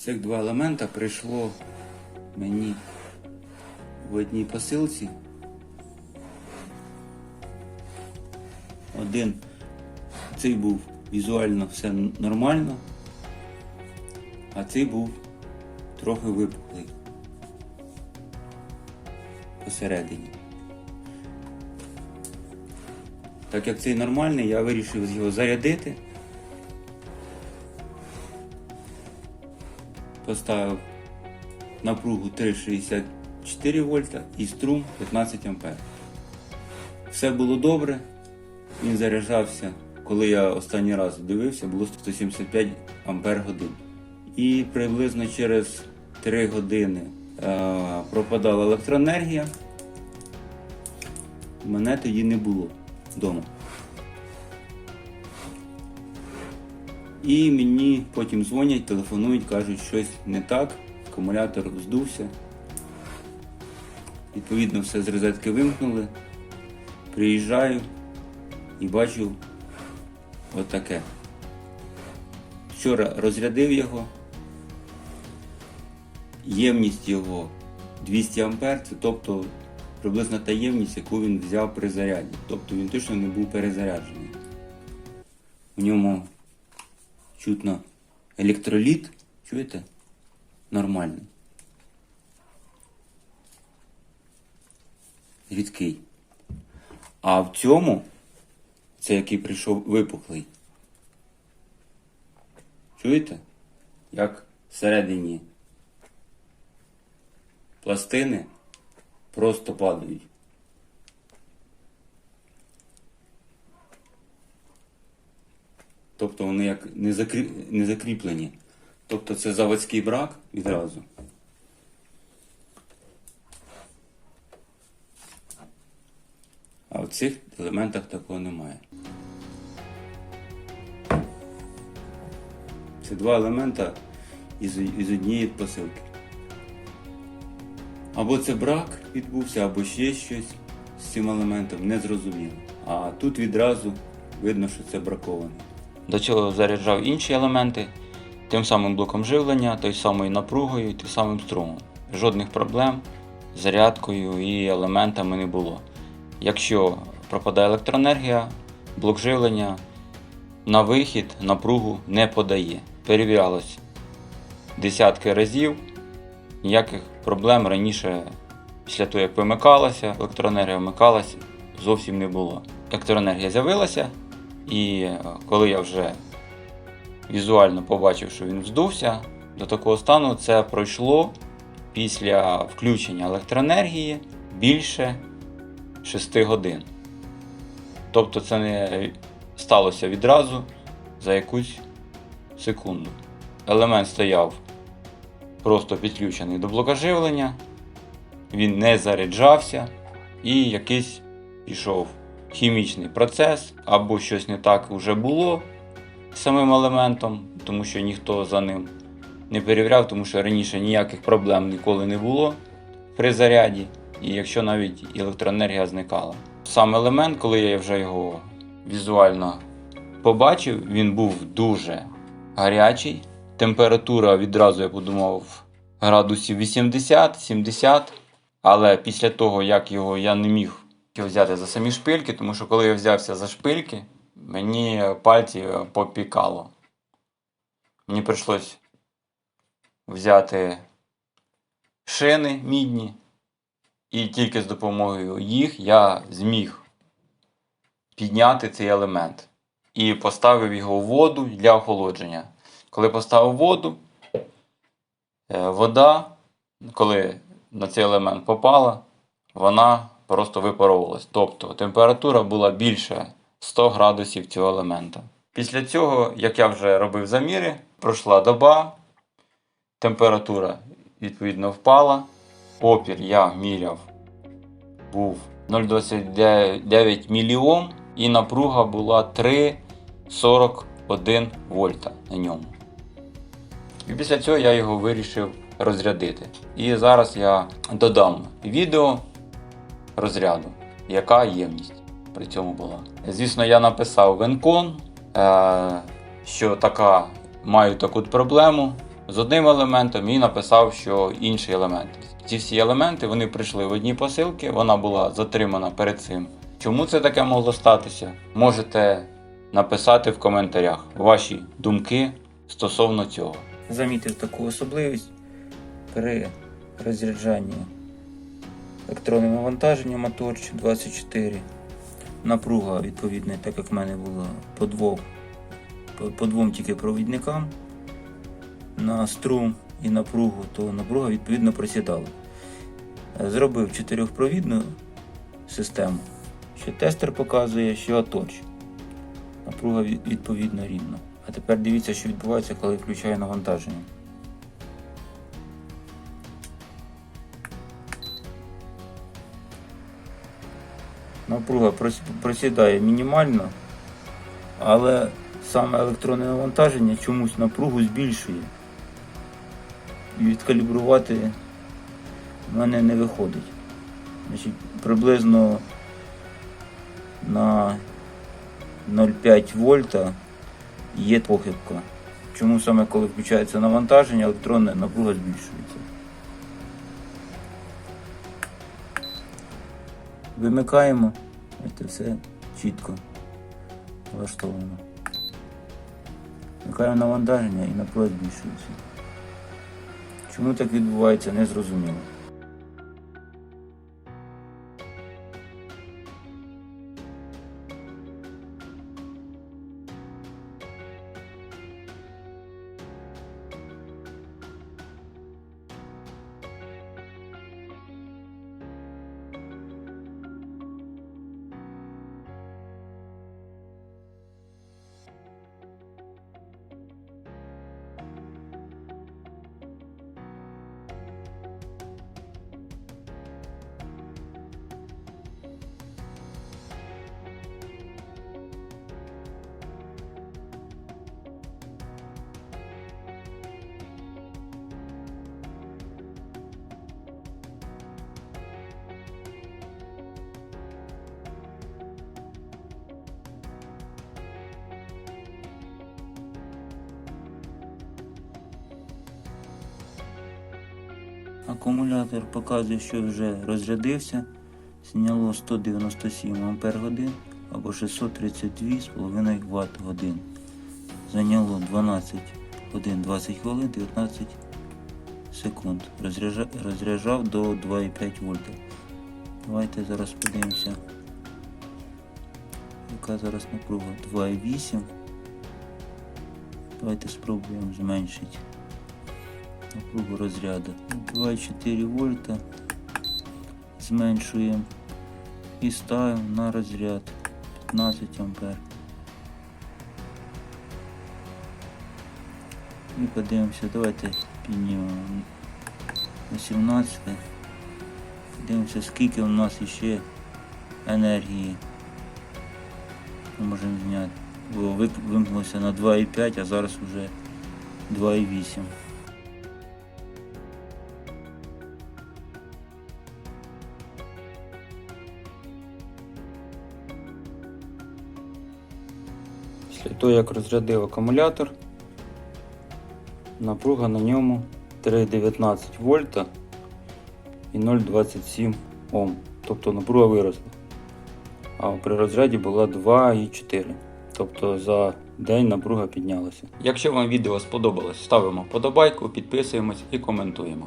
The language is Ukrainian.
Цих два елемента прийшло мені в одній посилці. Один цей був візуально все нормально, а цей був трохи випуклий посередині. Так як цей нормальний, я вирішив його зарядити. Поставив напругу 3,64 вольта і струм 15 ампер. Все було добре. Він заряджався, коли я останній раз дивився, було 175 ампер годин. І приблизно через 3 години е, пропадала електроенергія. Мене тоді не було вдома. І мені потім дзвонять, телефонують, кажуть, щось не так, акумулятор здувся. Відповідно, все з розетки вимкнули. Приїжджаю і бачу отаке. Вчора розрядив його. Ємність його 200 ампер, це тобто приблизно та ємність, яку він взяв при заряді. Тобто він точно не був перезаряджений. У ньому чутно електроліт, чуєте? Нормальний. Рідкий. А в цьому, це який прийшов випуклий. Чуєте? Як всередині пластини просто падають. Тобто вони як не, закрі... не закріплені. Тобто це заводський брак відразу. А в цих елементах такого немає. Це два елемента із, із однієї посилки. Або це брак відбувся, або ще щось з цим елементом незрозуміло. А тут відразу видно, що це бракований. До цього заряджав інші елементи тим самим блоком живлення, той самою напругою, тим самим струмом. Жодних проблем з зарядкою і елементами не було. Якщо пропадає електроенергія, блок живлення на вихід напругу не подає. Перевірялось десятки разів, ніяких проблем раніше, після того як вимикалася, електроенергія вмикалася, зовсім не було. Електроенергія з'явилася, і е, коли я вже візуально побачив, що він вздувся, до такого стану це пройшло після включення електроенергії більше 6 годин. Тобто це не сталося відразу за якусь секунду. Елемент стояв просто підключений до блока живлення, він не заряджався і якийсь пішов хімічний процес або щось не так вже було самим елементом, тому що ніхто за ним не перевіряв, тому що раніше ніяких проблем ніколи не було при заряді, і якщо навіть електроенергія зникала. Сам елемент, коли я вже його візуально побачив, він був дуже гарячий. Температура відразу я подумав градусів 80-70. Але після того, як його я не міг взяти за самі шпильки, тому що коли я взявся за шпильки, мені пальці попікало. Мені прийшлось взяти шини мідні, і тільки з допомогою їх я зміг підняти цей елемент і поставив його в воду для охолодження. Коли поставив воду, е, вода, коли на цей елемент попала, вона просто випаровувалась. Тобто температура була більше 100 градусів цього елемента. Після цього, як я вже робив заміри, пройшла доба, температура відповідно впала. Опір я міряв був 0,29 мільйом і напруга була 3,41 вольта на ньому. І після цього я його вирішив розрядити. І зараз я додам відео розряду, яка ємність при цьому була. Звісно, я написав в Енкон, е, що така, маю таку проблему з одним елементом і написав, що інший елемент. Ці всі елементи вони прийшли в одні посилки, вона була затримана перед цим. Чому це таке могло статися? Можете написати в коментарях ваші думки стосовно цього. Замітив таку особливість при розряджанні електронним навантаженням моторчик 24. Напруга відповідна, так як в мене було по двох, по, двом тільки провідникам на струм і напругу, то напруга відповідно просідала. Зробив чотирьохпровідну систему, що тестер показує, що аторч. Напруга від- відповідно рівна. А тепер дивіться, що відбувається, коли включаю навантаження. Напруга просідає мінімально, але саме електронне навантаження чомусь напругу збільшує. І відкалібрувати в мене не виходить. Значить, приблизно на 0,5 вольта є похибка. Чому саме коли включається навантаження, електронне напруга збільшується. Вимикаємо, Бачите, все чітко влаштовано. Вмикаємо навантаження і напруга збільшується. Чому так відбувається, не зрозуміло. Акумулятор показує, що вже розрядився. Зняло 197 Ампер годин або 632,5 Вт годин. Зайняло 12 годин 20 хвилин 19 секунд. Розряджа- Розряджав до 2,5 вольта. Давайте зараз подивимося. Яка зараз напруга? 2,8. Давайте спробуємо зменшити напругу розряду. 2,4 вольта. Зменшуємо і ставимо на розряд 15 ампер. І подивимося, давайте піднімемо на 17. Подивимося, скільки у нас ще енергії ми можемо зняти. Бо вимкнулося на 2,5, а зараз вже 2,8. Того, як розрядив акумулятор, напруга на ньому 3,19 вольта і 0,27 Ом. Тобто напруга виросла. А при розряді була 2,4. Тобто за день напруга піднялася. Якщо вам відео сподобалось, ставимо подобайку, підписуємось і коментуємо.